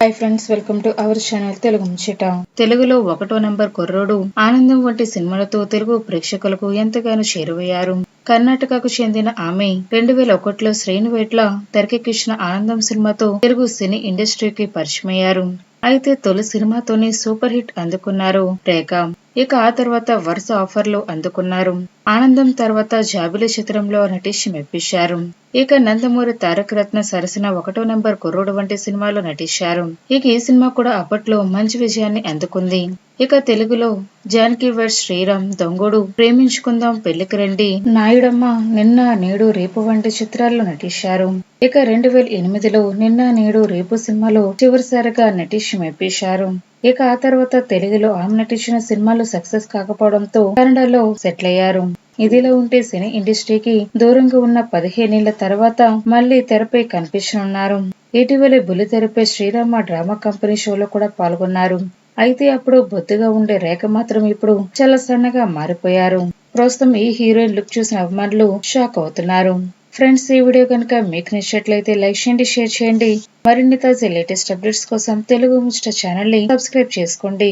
Hi friends welcome to our channel Telugu ముచ్చట తెలుగులో ఒకటో నంబర్ కుర్రోడు ఆనందం వంటి సినిమాలతో తెలుగు ప్రేక్షకులకు ఎంతగానో చేరువయ్యారు. కర్ణాటకకు చెందిన ఆమె రెండు వేల ఒకటిలో శ్రేణువేట్ల తెరకెక్కించిన ఆనందం సినిమాతో తెలుగు సినీ ఇండస్ట్రీకి పరిచయమయ్యారు. అయితే తొలి సినిమాతోనే సూపర్ హిట్ అందుకున్నారు రేఖ. ఇక ఆ తర్వాత వరుస ఆఫర్లు అందుకున్నారు. ఆనందం తర్వాత జాబిలి చిత్రంలో నటించి మెప్పించారు. ఇక నందమూరి తారక రత్న సరసన ఒకటో నెంబర్ కుర్రుడు వంటి సినిమాలో నటించారు. ఇక ఈ సినిమా కూడా అప్పట్లో మంచి విజయాన్ని అందుకుంది. ఇక తెలుగులో జానకి వర్ శ్రీరామ్ దొంగడు ప్రేమించుకుందాం పెళ్ళికి రండి. నాయుడమ్మ నిన్న నేడు రేపు వంటి చిత్రాల్లో నటించారు. ఇక రెండు వేల ఎనిమిదిలో నిన్న నేడు రేపు సినిమాలో చివరిసారిగా నటించి మెప్పించారు ఇక ఆ తర్వాత తెలుగులో ఆమె నటించిన సినిమాలు సక్సెస్ కాకపోవడంతో కన్నడలో సెటిల్ అయ్యారు. ఇదిలా ఉంటే సినీ ఇండస్ట్రీకి దూరంగా ఉన్న పదిహేనేళ్ళ తర్వాత మళ్ళీ తెరపై కనిపించనున్నారు. ఇటీవలే బుల్లి తెరపై శ్రీరామ డ్రామా కంపెనీ షోలో కూడా పాల్గొన్నారు. అయితే అప్పుడు బొద్దుగా ఉండే రేఖ మాత్రం ఇప్పుడు చాలా సన్నగా మారిపోయారు. ప్రస్తుతం ఈ హీరోయిన్ లుక్ చూసిన అభిమానులు షాక్ అవుతున్నారు. ఫ్రెండ్స్ ఈ వీడియో కనుక మీకు నచ్చినట్లయితే లైక్ చేయండి షేర్ చేయండి. మరిన్ని తాజా లేటెస్ట్ అప్డేట్స్ కోసం తెలుగు ముచ్చట ఛానల్ని సబ్స్క్రైబ్ చేసుకోండి.